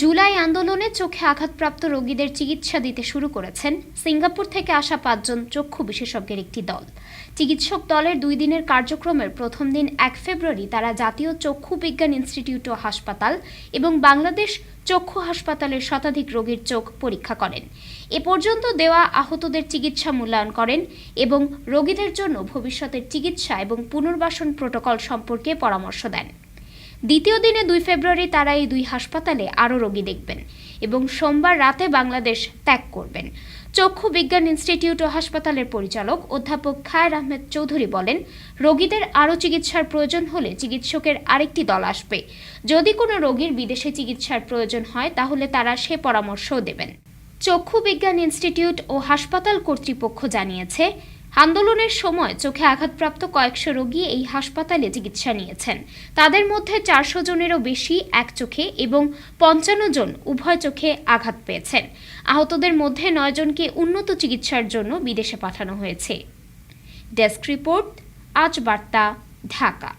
জুলাই আন্দোলনে চোখে আঘাতপ্রাপ্ত রোগীদের চিকিৎসা দিতে শুরু করেছেন সিঙ্গাপুর থেকে আসা পাঁচজন চক্ষু বিশেষজ্ঞের একটি দল। চিকিৎসক দলের দুই দিনের কার্যক্রমের প্রথম দিন এক ফেব্রুয়ারি তারা জাতীয় চক্ষু বিজ্ঞান ইনস্টিটিউট ও হাসপাতাল এবং বাংলাদেশ চক্ষু হাসপাতালের শতাধিক রোগীর চোখ পরীক্ষা করেন। এ পর্যন্ত দেওয়া আহতদের চিকিৎসা মূল্যায়ন করেন এবং রোগীদের জন্য ভবিষ্যতের চিকিৎসা এবং পুনর্বাসন প্রোটোকল সম্পর্কে পরামর্শ দেন। দ্বিতীয় দিনে দুই ফেব্রুয়ারি তারা এই দুই হাসপাতালে আরও রোগী দেখবেন এবং সোমবার রাতে বাংলাদেশ ত্যাগ করবেন। চক্ষু বিজ্ঞান ইনস্টিটিউট ও হাসপাতালের পরিচালক অধ্যাপক খায়ের আহমেদ চৌধুরী বলেন, রোগীদের আরও চিকিৎসার প্রয়োজন হলে চিকিৎসকের আরেকটি দল আসবে। যদি কোনো রোগীর বিদেশে চিকিৎসার প্রয়োজন হয়, তাহলে তারা সে পরামর্শও দেবেন। চক্ষু বিজ্ঞান ইনস্টিটিউট ও হাসপাতাল কর্তৃপক্ষ জানিয়েছে আন্দোলনের সময় চোখে আঘাতপ্রাপ্ত কয়েকশো রোগী এই হাসপাতালে চিকিৎসা নিয়েছেন। তাদের মধ্যে চারশো জনেরও বেশি এক চোখে এবং পঞ্চান্ন জন উভয় চোখে আঘাত পেয়েছেন। আহতদের মধ্যে নয় জনকে উন্নত চিকিৎসার জন্য বিদেশে পাঠানো হয়েছে। ডেস্ক রিপোর্ট, আজ বার্তা, ঢাকা।